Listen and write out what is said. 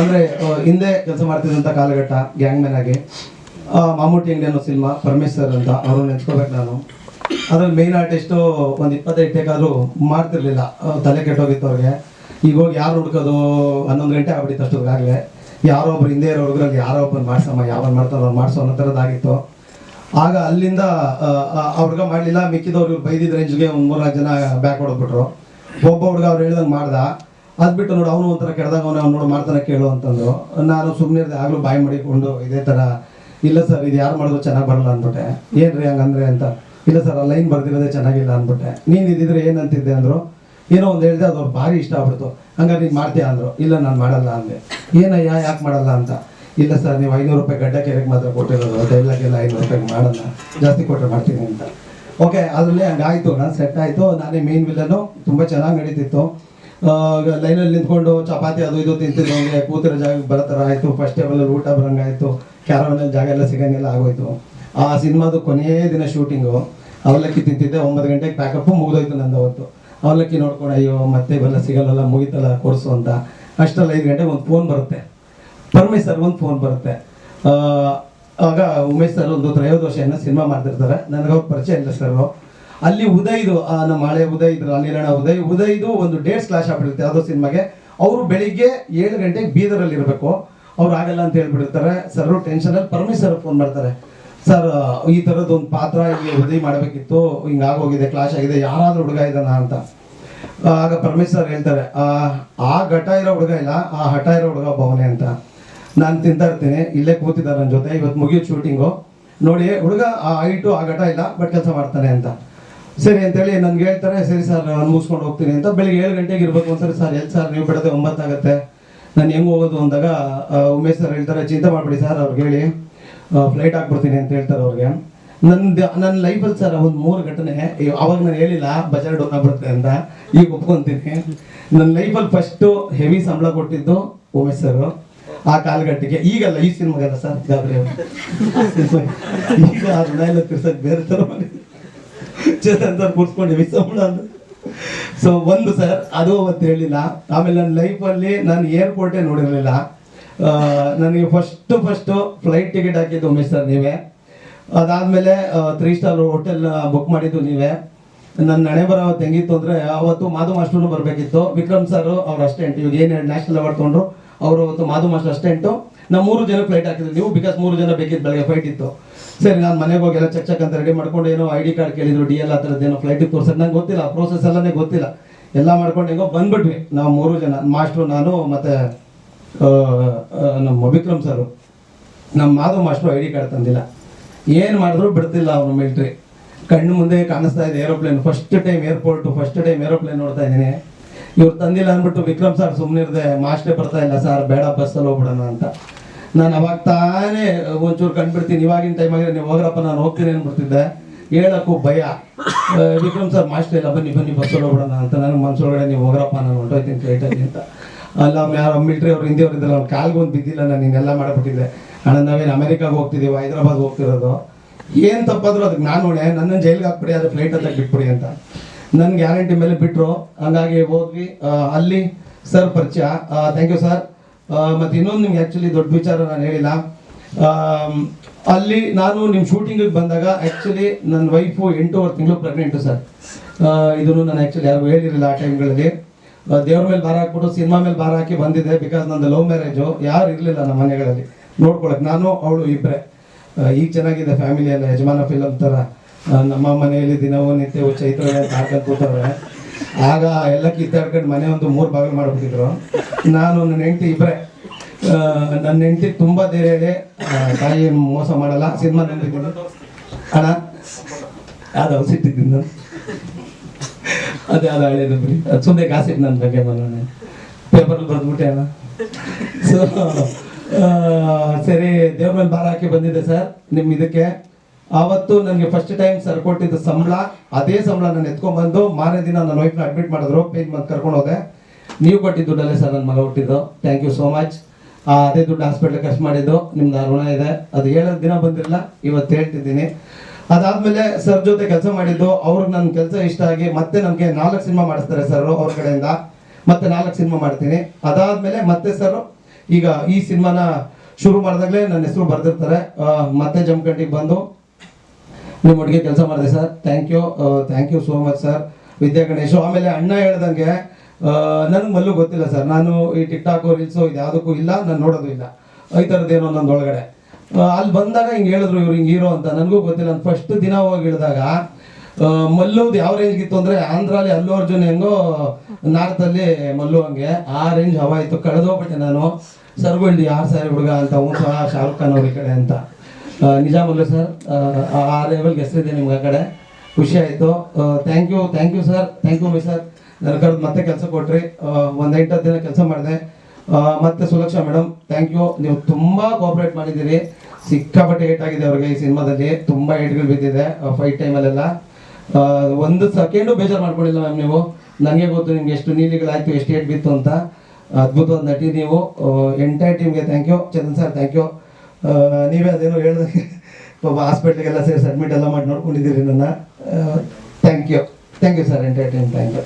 ಅಂದ್ರೆ ಹಿಂದೆ ಕೆಲಸ ಮಾಡ್ತಿದ್ದಂಥ ಕಾಲಘಟ್ಟ ಗ್ಯಾಂಗ್ ಮ್ಯಾನ್ ಆಗಿ ಮಾಮೂಟಿ ಅಂಗಡಿ ಅನ್ನೋ ಸಿನಿಮಾ ಪರಮೇಶ್ವರ್ ಅಂತ ಅವರು ನೆನ್ಸ್ಕೋಬೇಕು ನಾನು. ಅದ್ರಲ್ಲಿ ಮೇನ್ ಆರ್ಟಿಸ್ಟ್ ಒಂದು ಇಪ್ಪತ್ತೈದು ಟೇಕ್ ಆದರೂ ಮಾಡ್ತಿರ್ಲಿಲ್ಲ. ತಲೆ ಕೆಟ್ಟೋಗಿತ್ತು ಅವ್ರಿಗೆ. ಈಗ ಹೋಗಿ ಯಾರು ಹುಡ್ಕೋದು? ಹನ್ನೊಂದು ಗಂಟೆ ಆಗ್ಬಿಟ್ಟಿತ್ತು ಅಷ್ಟೊತ್ತಿಗಾಗಲೇ ಯಾರೋ ಒಬ್ರು ಹಿಂದೆ ಇರೋ ಹುಡುಗರಲ್ಲಿ ಯಾರೋ ಒಬ್ಬರು ಮಾಡ್ಸಮ್ಮ, ಯಾವನ್ ಮಾಡ್ತಾರೋ ಅವ್ರು ಮಾಡಿಸೋ ಅನ್ನೋ ಥರದ್ದಾಗಿತ್ತು ಆಗ ಅಲ್ಲಿಂದ ಅವ್ರಿಗ ಮಾಡಲಿಲ್ಲ. ಮಿಕ್ಕಿದವ್ರು ಬೈದಿದ್ದ ರೇಂಜ್ಗೆ ಒಂದು ಮೂರ್ನಾಲ್ಕು ಜನ ಬ್ಯಾಕ್ ಹೊಡೆದ್ಬಿಟ್ರು ಒಬ್ಬ ಹುಡುಗ ಅವ್ರು ಹೇಳ್ದಂಗೆ ಮಾಡ್ದ. ಅದ್ ಬಿಟ್ಟು ನೋಡು, ಅವನು ಒಂಥರ ಕೆಡ್ದಾಗ ಅವನು ನೋಡು ಮಾಡ್ತಾನೆ ಕೇಳು ಅಂತಂದ್ರು. ನಾನು ಸುಮ್ಮನೆ ಆಗ್ಲೂ ಬಾಯಿ ಮಾಡಿಕೊಂಡು, ಇದೇ ಥರ ಇಲ್ಲ ಸರ್, ಇದು ಯಾರು ಮಾಡಿದ್ರು ಚೆನ್ನಾಗಿ ಬರಲ್ಲ ಅಂದ್ಬಿಟ್ಟೆ. ಏನ್ರಿ ಹಂಗಂದ್ರೆ? ಅಂತ, ಇಲ್ಲ ಸರ್, ಆ ಲೈನ್ ಬರ್ದಿರೋದೇ ಚೆನ್ನಾಗಿಲ್ಲ ಅಂದ್ಬಿಟ್ಟೆ. ನೀನು ಇದ್ದಿದ್ರೆ ಏನಂತಿದ್ದೆ ಅಂದರು. ಏನೋ ಒಂದು ಹೇಳಿದೆ, ಅದು ಅವ್ರು ಭಾರಿ ಇಷ್ಟ ಆಗ್ಬಿಡ್ತು. ಹಂಗಾರೆ ನೀನು ಮಾಡ್ತೀಯ? ಅಂದರು. ಇಲ್ಲ, ನಾನು ಮಾಡಲ್ಲ, ಅಂದೆ. ಏನಯ್ಯ, ಯಾಕೆ ಮಾಡಲ್ಲ ಅಂತ? ಇಲ್ಲ ಸರ್, ನೀವು ಐನೂರು ರೂಪಾಯಿ ಗಡ್ಡ ಕೆರೆಗೆ ಮಾತ್ರ ಕೊಟ್ಟಿರೋದು ಡೈಲಾಗೆಲ್ಲ ಐನೂರು ರೂಪಾಯಿಗೆ ಮಾಡಲ್ಲ, ಜಾಸ್ತಿ ಕೊಟ್ಟರೆ ಮಾಡ್ತೀನಿ ಅಂತ. ಓಕೆ, ಅದರಲ್ಲಿ ಹಂಗಾಯಿತು ನಾನು ಸೆಟ್ ಆಯಿತು. ನಾನೇ ಮೇನ್ ವಿಲ್ಲನು ತುಂಬ ಚೆನ್ನಾಗಿ ನಡೀತಿತ್ತು. ಲೈನಲ್ಲಿ ನಿಂತ್ಕೊಂಡು ಚಪಾತಿ ಅದು ಇದು ತಿಂತಿದ್ದಂಗೆ ಕೂತಿರೋ ಜಾಗಕ್ಕೆ ಬರತರ ಆಯ್ತು. ಫಸ್ಟ್ ಟೇಬಲಲ್ಲಿ ಊಟ ಬರಂಗಾಯ್ತು ಕ್ಯಾರವನಲ್ಲಿ ಜಾಗ ಎಲ್ಲ ಸಿಗಂಗೆಲ್ಲ ಆಗೋಯ್ತು. ಆ ಸಿನಿಮಾದು ಕೊನೆಯ ದಿನ ಶೂಟಿಂಗು ಅವಲಕ್ಕಿ ತಿಂತಿದ್ದೆ. ಒಂಬತ್ತು ಗಂಟೆಗೆ ಪ್ಯಾಕಪ್ಪು ಮುಗಿದೋಯ್ತು ನಂದು ಅವತ್ತು. ಅವಲಕ್ಕಿ ನೋಡ್ಕೊಂಡು, ಅಯ್ಯೋ, ಮತ್ತೆ ಇವೆಲ್ಲ ಸಿಗಲ್ಲ ಮುಗಿತಲ್ಲ, ಕೊಡಿಸು ಅಂತ. ಅಷ್ಟರಲ್ಲಿ ಐದು ಗಂಟೆಗೆ ಒಂದು ಫೋನ್ ಬರುತ್ತೆ. ಪರಮೇಶ್ ಸರ್ ಒಂದು ಫೋನ್ ಬರುತ್ತೆ. ಆಗ ಉಮೇಶ್ ಸರ್ ಒಂದು ತ್ರಯೋದಶ ವರ್ಷ ಸಿನಿಮಾ ಮಾಡ್ತಿರ್ತಾರೆ. ನನಗೆ ಪರಿಚಯ ಇಲ್ಲ ಸರ್ ಅಲ್ಲಿ ಉದಯ್ದು ನಮ್ಮ ಹಳೆ ಉದಯ್ ಇದ್ರು ಅನಿಲಣ್ಣ ಉದಯ್. ಉದಯ್ದು ಒಂದು ಡೇಟ್ಸ್ ಕ್ಲಾಶ್ ಆಗ್ಬಿಡುತ್ತೆ ಯಾವುದೋ ಸಿನಿಮಾಗೆ. ಅವರು ಬೆಳಿಗ್ಗೆ ಏಳು ಗಂಟೆಗೆ ಬೀದರಲ್ಲಿ ಇರಬೇಕು. ಅವ್ರು ಆಗಲ್ಲ ಅಂತ ಹೇಳ್ಬಿಡ್ತಾರೆ. ಸರ್ ಟೆನ್ಷನಲ್ಲಿ ಪರಮೇಶ್ ಸರ್ ಫೋನ್ ಮಾಡ್ತಾರೆ. ಸರ್ ಈ ಥರದ್ದು ಒಂದು ಪಾತ್ರ ಇಲ್ಲಿ ಉದಯ್ ಮಾಡಬೇಕಿತ್ತು. ಹಿಂಗಾಗೋಗಿದೆ ಕ್ಲಾಶ್ ಆಗಿದೆ, ಯಾರಾದ್ರೂ ಹುಡುಗ ಇದ್ದಾನ ಅಂತ. ಆಗ ಪರಮೇಶ್ವರ್ ಹೇಳ್ತಾರೆ, ಆ ಆ ಘಟ ಇರೋ ಹುಡುಗ ಇಲ್ಲ, ಆ ಹಠ ಇರೋ ಹುಡುಗ ಭವನೆ ಅಂತ. ನಾನು ತಿಂತಾ ಇರ್ತೀನಿ, ಇಲ್ಲೇ ಕೂತಿದ್ದಾರೆ ನನ್ನ ಜೊತೆ, ಇವತ್ತು ಮುಗಿಯೋ ಶೂಟಿಂಗು ನೋಡಿ, ಹುಡುಗ ಆ ಹೈಟು ಆ ಘಟ ಇಲ್ಲ ಬಟ್ ಕೆಲಸ ಮಾಡ್ತಾನೆ ಅಂತ. ಸರಿ ಅಂತೇಳಿ ನನ್ಗೆ ಹೇಳ್ತಾರೆ, ಸರಿ ಸರ್ ನಾನು ಮುಗಿಸ್ಕೊಂಡು ಹೋಗ್ತೀನಿ ಅಂತ. ಬೆಳಿಗ್ಗೆ ಏಳು ಗಂಟೆಗೆ ಇರ್ಬೇಕು ಒಂದ್ಸರಿ ಸರ್ ಎಲ್ಲಿ ಸರ್ ನೀವು ಬಿಡದೆ ಒಂಬತ್ತಾಗತ್ತೆ ನಾನು ಹೆಂಗೆ ಹೋಗೋದು ಅಂದಾಗ ಉಮೇಶ್ ಸರ್ ಹೇಳ್ತಾರೆ, ಚಿಂತೆ ಮಾಡಬೇಡಿ ಸರ್ ಅವ್ರಿಗೆ ಹೇಳಿ ಫ್ಲೈಟ್ ಹಾಕ್ಬಿಡ್ತೀನಿ ಅಂತ ಹೇಳ್ತಾರೆ ಅವ್ರಿಗೆ. ನಂದು ನನ್ನ ಲೈಫಲ್ಲಿ ಸರ್ ಒಂದು ಮೂರು ಘಟನೆ ಅವಾಗ ನಾನು ಹೇಳಿಲ್ಲ, ಬಜಾರ್ ಡೌನ್ ಆಗ್ಬಿಡುತ್ತೆ ಅಂತ. ಈಗ ಒಪ್ಕೊಂತೀನಿ. ನನ್ನ ಲೈಫಲ್ಲಿ ಫಸ್ಟು ಹೆವಿ ಸಂಬಳ ಕೊಟ್ಟಿದ್ದು ಉಮೇಶ್ ಸರ್ ಆ ಕಾಲಘಟ್ಟಕ್ಕೆ ಈಗಲ್ಲ, ಈ ಸಿನಿಮಾಗಲ್ಲ ಸರ್ ಗಾಬರಿ. ಈಗ ಅದನ್ನೆಲ್ಲ ತಿರ್ಸಕ್ ಬೇರೆ ಥರ ಮಾಡಿದ್ರು. ಚೇತನ್ ಅಂತ ಕೂರ್ಸ್ಕೊಂಡು ಮಿಸ್ ಸಂಬಳ ಅಂದ್ರೆ ಸೊ ಒಂದು ಸರ್ ಅದು ಅವತ್ತು ಹೇಳಿಲ್ಲ. ಆಮೇಲೆ ನನ್ನ ಲೈಫಲ್ಲಿ ನಾನು ಏರ್ಪೋರ್ಟೇ ನೋಡಿರಲಿಲ್ಲ. ನನಗೆ ಫಸ್ಟ್ ಫಸ್ಟು ಫ್ಲೈಟ್ ಟಿಕೆಟ್ ಹಾಕಿದ್ದು ಉಮೇಶ್ ಸರ್ ನೀವೇ. ಅದಾದಮೇಲೆ ತ್ರೀ ಸ್ಟಾರ್ ಹೋಟೆಲ್ ಬುಕ್ ಮಾಡಿದ್ದು ನೀವೇ. ನನ್ನ ನಡೆ ಬರೋ ತೆಂಗಿತ್ತು ಹೆಂಗಿತ್ತು ಅಂದರೆ, ಅವತ್ತು ಮಾಧು ಮಾಸ್ಟರ್ನು ಬರಬೇಕಿತ್ತು. ವಿಕ್ರಮ್ ಸರ್ ಅವ್ರ ಅಸ್ಟೆಂಟ್ ಇವಾಗ ಏನು ನ್ಯಾಷನಲ್ ಅವಾರ್ಡ್ ತೊಗೊಂಡ್ರು ಅವರು ಅವತ್ತು ಮಾಧು ಮಾಸ್ಟರ್ ಅಸ್ಟೆಂಟು ನಾವು ಮೂರು ಜನ ಫ್ಲೈಟ್ ಹಾಕಿದ್ರು ನೀವು ಬಿಕಾಸ್ ಮೂರು ಜನ ಬೇಕಿತ್ತು, ಬೆಳಗ್ಗೆ ಫ್ಲೈಟ್ ಇತ್ತು. ಸರಿ, ನಾನು ಮನೆಗೆ ಹೋಗಿ ಎಲ್ಲ ಚೆಕ್ ಚೆಕ್ ಅಂತ ರೆಡಿ ಮಾಡ್ಕೊಂಡು ಏನೋ ಐ ಡಿ ಕಾರ್ಡ್ ಕೇಳಿದ್ರು ಡಿ ಎಲ್ ಆ ಥರದ್ದು ಏನೋ ಫ್ಲೈಟಿಗೆ ತೋರ್ಸೋದು, ನಂಗೆ ಗೊತ್ತಿಲ್ಲ ಪ್ರೋಸೆಸ್ ಎಲ್ಲನೇ ಗೊತ್ತಿಲ್ಲ. ಎಲ್ಲ ಮಾಡ್ಕೊಂಡು ಹೆಂಗೋ ಬಂದ್ಬಿಟ್ವಿ. ನಾವು ಮೂರು ಜನ, ಮಾಸ್ಟ್ರು, ನಾನು ಮತ್ತೆ ನಮ್ಮ ವಿಕ್ರಮ್ ಸರು ನಮ್ಮ Madhav master I D card ತಂದಿಲ್ಲ. ಏನು ಮಾಡಿದ್ರು ಬಿಡ್ತಿಲ್ಲ ಅವನು ಮಿಲ್ಟ್ರಿ ಕಣ್ಣು ಮುಂದೆ ಕಾಣಿಸ್ತಾ ಇದೆ aeroplane first time airport first time aeroplane ನೋಡ್ತಾ ಇದ್ದೀನಿ. ಇವ್ರು ತಂದಿಲ್ಲ ಅಂದ್ಬಿಟ್ಟು ವಿಕ್ರಮ್ ಸರ್ ಸುಮ್ಮನಿರ್ದೆ ಮಾಸ್ಟ್ರೇ ಬರ್ತಾ ಇಲ್ಲ ಸರ್ ಬೇಡ ಬಸ್ಸಲ್ಲಿ ಹೋಗ್ಬಿಡೋಣ ಅಂತ. ನಾನು ಅವಾಗ ತಾನೇ ಒಂಚೂರು ಕಂಡುಬಿಡ್ತೀನಿ. ಇವಾಗಿನ ಟೈಮ್ ನೀವು ಹೋಗ್ರಪ್ಪ, ನಾನು ಹೋಗ್ತೀನಿ ಅಂದ್ಬಿಡ್ತಿದ್ದೆ ಹೇಳಕ್ಕೂ ಭಯ. ವಿಕ್ರಮ್ ಸರ್, ಮಾಸ್ಟರ್ ಇಲ್ಲ ಬನ್ನಿ ಬನ್ನಿ, ಬಸ್ಸಲ್ಲಿ ಹೋಗ್ಬಿಡೋಣ ಅಂತ. ನನ್ನ ಮನ್ಸೊಳಗಡೆ ನೀವು ಹೋಗ್ರಪ್ಪ, ನಾನು ಹೊಂಟೋಯ್ತೀನಿ ಫ್ಲೈಟಲ್ಲಿ ಅಂತ. ಅಲ್ಲ, ಅವ್ನು ಯಾರು ಮಿಲ್ಟ್ರಿ ಅವ್ರು ಹಿಂದಿಯವ್ರು ಇದ್ರಲ್ಲ, ಅವ್ನು ಕಾಲ್ಗೆ ಒಂದು ಬಿದ್ದಿಲ್ಲ, ನಾನು ಇನ್ನೆಲ್ಲ ಮಾಡಿಬಿಟ್ಟಿದ್ದೆ. ಅಣ್ಣ, ನಾವೇನು ಅಮೆರಿಕಾಗೆ ಹೋಗ್ತಿದ್ದೀವಿ ಹೈದ್ರಾಬಾದ್ ಹೋಗ್ತಿರೋದು? ಏನು ತಪ್ಪಾದ್ರೂ ಅದಕ್ಕೆ ನಾನು ಹೊಣೆ ನನ್ನನ್ನು ಜೈಲಿಗೆ ಹಾಕ್ಬಿಡಿ ಅದು ಫ್ಲೈಟ್ ಅಂತ ಬಿಟ್ಬಿಡಿ ಅಂತ. ನನ್ನ ಗ್ಯಾರಂಟಿ ಮೇಲೆ ಬಿಟ್ಟರು ಹಂಗಾಗಿ ಹೋದ್ವಿ. ಅಲ್ಲಿ ಸರ್ ಪರಿಚಯ. ಥ್ಯಾಂಕ್ ಯು ಸರ್ ಮತ್ತು ಇನ್ನೊಂದು ನಿಮ್ಗೆ ಆ್ಯಕ್ಚುಲಿ ದೊಡ್ಡ ವಿಚಾರ ನಾನು ಹೇಳಿಲ್ಲ. ಅಲ್ಲಿ ನಾನು ನಿಮ್ಮ ಶೂಟಿಂಗಿಗೆ ಬಂದಾಗ ಆ್ಯಕ್ಚುಲಿ ನನ್ನ ವೈಫು ಎಂಟೂವರೆ ತಿಂಗಳು ಪ್ರೆಗ್ನೆಂಟು ಸರ್. ಇದನ್ನು ನಾನು ಆ್ಯಕ್ಚುಲಿ ಯಾರಿಗೂ ಹೇಳಿರಲಿಲ್ಲ ಆ ಟೈಮ್ಗಳಲ್ಲಿ ದೇವ್ರ ಮೇಲೆ ಭಾರ ಹಾಕ್ಬಿಟ್ಟು ಸಿನಿಮಾ ಮೇಲೆ ಭಾರ ಹಾಕಿ ಬಂದಿದ್ದೆ ಬಿಕಾಸ್ ನಂದು ಲವ್ ಮ್ಯಾರೇಜು ಯಾರು ಇರಲಿಲ್ಲ ನಮ್ಮ ಮನೆಗಳಲ್ಲಿ. ನೋಡ್ಕೊಳಕ್ ನಾನು, ಅವಳು ಇಬ್ಬರೇ ಈಗ ಚೆನ್ನಾಗಿದೆ ಫ್ಯಾಮಿಲಿ ಎಲ್ಲ, ಯಜಮಾನ ಫಿಲಮ್ ಥರ ನಮ್ಮ ಮನೆಯಲ್ಲಿ ದಿನವೂ ನಿತ್ಯವೂ ಚೈತ್ರ ಅಂತ ಆಗ ಎಲ್ಲ ಕಿತ್ತಾಡ್ಕೊಂಡು ಮನೆ ಒಂದು ಮೂರು ಬಾಗಿಲು ಮಾಡ್ಬಿಟ್ಟಿದ್ರು. ನಾನು ನನ್ನ ಹೆಂಡತಿ ಇಬ್ಬರೇ ನನ್ನ ಹೆಂಡತಿ ತುಂಬ ಧೈರ್ಯ ಇದೆ ತಾಯಿ ಮೋಸ ಮಾಡಲ್ಲ, ಸಿನಿಮಾ ನೋಡಿದ್ದೀನಿ ಅಣ್ಣ ಅದು ಸಿಟ್ಟಿದ್ದೀನಿ ನಾನು ಅದೇ, ಅದು ಹಳೇದು ಬಿಡಿ. ಅದು ಸುಮ್ಮನೆ ಗಾಸಿಪ್ ನನ್ನ ಬಗ್ಗೆ ಮನೆ ಪೇಪರಲ್ಲಿ ಬರೆದ್ಬಿಟ್ಟೆ ಅಣ್ಣ. ಸೊ ಸರಿ, ದೇವ್ರ ಮೇಲೆ ಭಾರ ಹಾಕಿ ಬಂದಿದ್ದೆ ಸರ್ ನಿಮ್ಮ ಇದಕ್ಕೆ. ಆವತ್ತು ನನಗೆ ಫಸ್ಟ್ ಟೈಮ್ ಸರ್ ಕೊಟ್ಟಿದ್ದ ಸಂಬಳ, ಅದೇ ಸಂಬಳ ನಾನು ಎತ್ಕೊಂಡ್ಬಂದು ಮಾರನೇ ದಿನ ನನ್ನ ವೈಫ್ನ ಅಡ್ಮಿಟ್ ಮಾಡಿದ್ರು ಪೇನ್ ಬಂದು ಕರ್ಕೊಂಡು ಹೋದೆ. ನೀವು ಕೊಟ್ಟಿದ್ದ ದುಡ್ಡಲ್ಲೇ ಸರ್ ನನ್ನ ಮಗ ಹುಟ್ಟಿದ್ದು. ಥ್ಯಾಂಕ್ ಯು ಸೋ ಮಚ್ ಅದೇ ದುಡ್ಡು ಹಾಸ್ಪಿಟ್ಲ್ ಖರ್ಚು ಮಾಡಿದ್ದು. ನಿಮ್ದು ಋಣ ಇದೆ. ಅದು ಹೇಳೋದು ದಿನ ಬಂದಿರಲಿಲ್ಲ ಇವತ್ತು ಹೇಳ್ತಿದ್ದೀನಿ. ಅದಾದ್ಮೇಲೆ ಸರ್ ಜೊತೆ ಕೆಲಸ ಮಾಡಿದ್ದು. ಅವ್ರಿಗೆ ನನ್ನ ಕೆಲಸ ಇಷ್ಟ ಆಗಿ ಮತ್ತೆ ನಮಗೆ ನಾಲ್ಕು ಸಿನಿಮಾ ಮಾಡಿಸ್ತಾರೆ ಸರ್ ಅವ್ರ ಕಡೆಯಿಂದ. ಮತ್ತೆ ನಾಲ್ಕು ಸಿನಿಮಾ ಮಾಡ್ತೀನಿ. ಅದಾದ್ಮೇಲೆ ಮತ್ತೆ ಸರ್ ಈಗ ಈ ಸಿನಿಮಾನ ಶುರು ಮಾಡಿದಾಗಲೇ ನನ್ನ ಹೆಸರು ಬರೆದಿರ್ತಾರೆ. ಮತ್ತೆ ಜಮಖಂಡಿಗೆ ಬಂದು ನಿಮ್ಮ ಒಟ್ಟಿಗೆ ಕೆಲಸ ಮಾಡಿದೆ sir. Thank you thank you so much sir Vidya Ganesh, ಆಮೇಲೆ ಅಣ್ಣ ಹೇಳ್ದಂಗೆ ನನಗೆ ಮಲ್ಲು ಗೊತ್ತಿಲ್ಲ ಸರ್ ನಾನು ಈ ಟಿಕ್ ಟಾಕು ರೀಲ್ಸು ಇದು ಯಾವುದಕ್ಕೂ ಇಲ್ಲ, ನಾನು ನೋಡೋದು ಇಲ್ಲ. ಈ ಥರದ್ದೇನೋ ನಂದು ಒಳಗಡೆ ಅಲ್ಲಿ ಬಂದಾಗ ಹಿಂಗೆ ಹೇಳಿದ್ರು ಇವ್ರು ಹಿಂಗೆ ಹೀರೋ ಅಂತ. ನನಗೂ ಗೊತ್ತಿಲ್ಲ. ನಾನು ಫಸ್ಟ್ ದಿನ ಹೋಗಿ ಇಳಿದಾಗ ಮಲ್ಲುದು ಯಾವ ರೇಂಜ್ ಇತ್ತು ಅಂದ್ರೆ ಆಂಧ್ರಲ್ಲಿ ಅಲ್ಲು ಅರ್ಜುನ್ ಹೆಂಗೋ ನಾರ್ತಲ್ಲಿ ಮಲ್ಲು ಹಂಗೆ, ಆ ರೇಂಜ್ ಹವಾ ಇತ್ತು. ಕಳೆದೋಗ್ಬಿಟ್ಟೆ ನಾನು. ಸರ್ಗೊಂಡು ಯಾರು ಸಾರಿ ಹುಡುಗ ಅಂತ ಹ್ಞೂ ಸಹ ಶಾರುಖ್ ಖಾನ್ ಅವ್ರ ಈ ಕಡೆ ಅಂತ. ಆ, ನಿಜ ಸರ್ ಆ ಲೆವೆಲ್ಗೆ ಹೆಸರಿದೆ ನಿಮ್ಗೆ ಆ ಕಡೆ. ಖುಷಿ ಆಯಿತು. Thank you thank you sir thank you my sir ನನ್ನ ಕಡೆ ಮತ್ತೆ ಕೆಲಸ ಕೊಟ್ರಿ. ಒಂದು ಎಂಟು ದಿನ ಕೆಲಸ ಮಾಡಿದೆ. ಮತ್ತೆ ಸುಲಕ್ಷಾ ಮೇಡಮ್ ಥ್ಯಾಂಕ್ ಯು ನೀವು ತುಂಬ ಕೋಆಪ್ರೇಟ್ ಮಾಡಿದ್ದೀರಿ. ಸಿಕ್ಕಾಪಟ್ಟೆ ಏಟ್ ಆಗಿದೆ ಅವ್ರಿಗೆ ಈ ಸಿನಿಮಾದಲ್ಲಿ. ತುಂಬ ಏಟ್ಗಳು ಬಿದ್ದಿದೆ ಫೈಟ್ ಟೈಮಲ್ಲೆಲ್ಲ ಒಂದು ಸೆಕೆಂಡು ಬೇಜಾರು ಮಾಡ್ಕೊಂಡಿಲ್ಲ ಮ್ಯಾಮ್ ನೀವು. ನನಗೆ ಗೊತ್ತು ನಿಮ್ಗೆ ಎಷ್ಟು ನೀಲಿಗಳಾಯ್ತು ಎಷ್ಟು ಏಟ್ ಬಿತ್ತು ಅಂತ. ಅದ್ಭುತವಾದ ನಟಿ ನೀವು. ಎಂಟೈರ್ ಟೀಮ್ಗೆ thank you Chandan sir thank you ನೀವೇ ಅದೇನೋ ಹೇಳಿದಂಗೆ ಪಾಪ ಹಾಸ್ಪಿಟ್ಲಿಗೆಲ್ಲ ಸೇರಿಸಿ ಅಡ್ಮಿಟ್ ಎಲ್ಲ ಮಾಡಿ ನೋಡ್ಕೊಂಡಿದ್ದೀರಿ ನನ್ನ. Thank you thank you sir entertain thank you